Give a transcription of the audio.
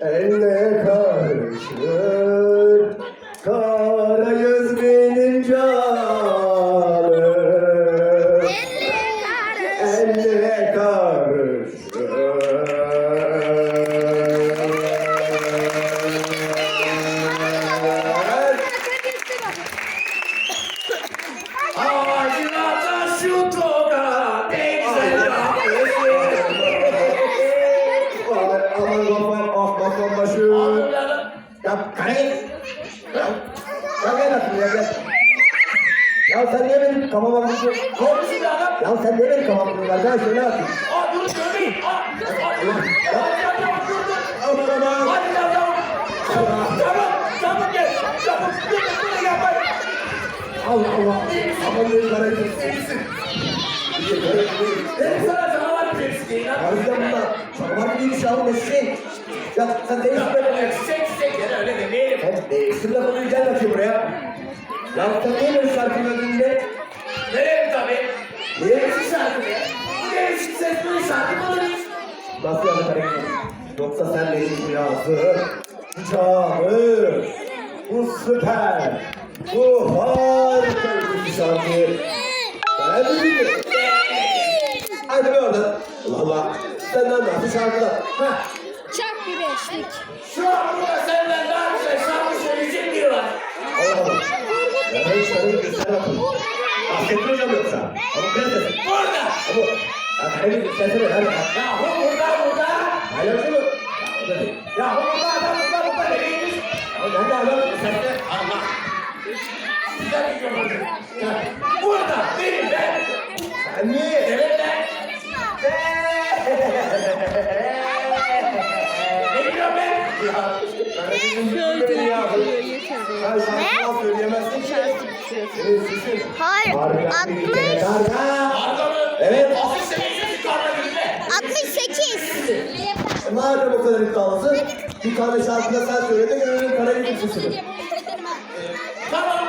Elle karışır Karayüz başım Anladım. Ya kare Ya ya gel bakayım ya gel Ya sen niye benim kafama vuruyorsun? Komşu bir adam. Ya sen niye benim kafama vuruyorsun? Ben şöyle yapayım Aa dur gömeyin. Aa. Aman aman Hadi adam. Çabuk. Çabuk gel. Çabuk. Dur dur gel bak. Allah Allah Aman benim sana canavar perisi lan. Harbiden bunlar Alın eşeğin Ya sen değiştir Ya, Çiçek çiçek gene öyle demeyelim. Sen değiştir de konuyu gel bakayım buraya Ya sen niye böyle şarkının önünde? Verelim tabii. Niye? Neresi şarkı ya? Bu neresi ses böyle şarkı mı olur hiç? Nasıl yani kardeşim? Yoksa sen benim dünyası, canım, bu süper, bu harika bir şarkı. Ben de biliyorum. Hadi be oradan. Allah Allah. Senden nasıl şarkılar? Heh. Çak bir beşlik. Şu an burada senden daha güzel şarkı söyleyecek biri var. Allah Allah. Ya ben hiç tanıdım göster bakayım. Bahsettin hocam yoksa. Ama prenses. Burada. Ama. Ya hayır göstersene. Hadi. Ya bu burada burada. Hayır mı? Ya bu burada adam burada burada gidiyorsun? Ya ben de adam. Sen de Allah. Güzel bir gömüldü. Burada benim ben. Ben diyorum ben? Sen şarkıdan söyleyemezsin ki. Senin sesin. Hayır. Bir 60. kere karga. Arda mı? Evet. Asıl seviyesi çıkarma günde. 68. Madem o kadar iddialısın, bir tane şarkıda sen söyle de görelim. Tamam.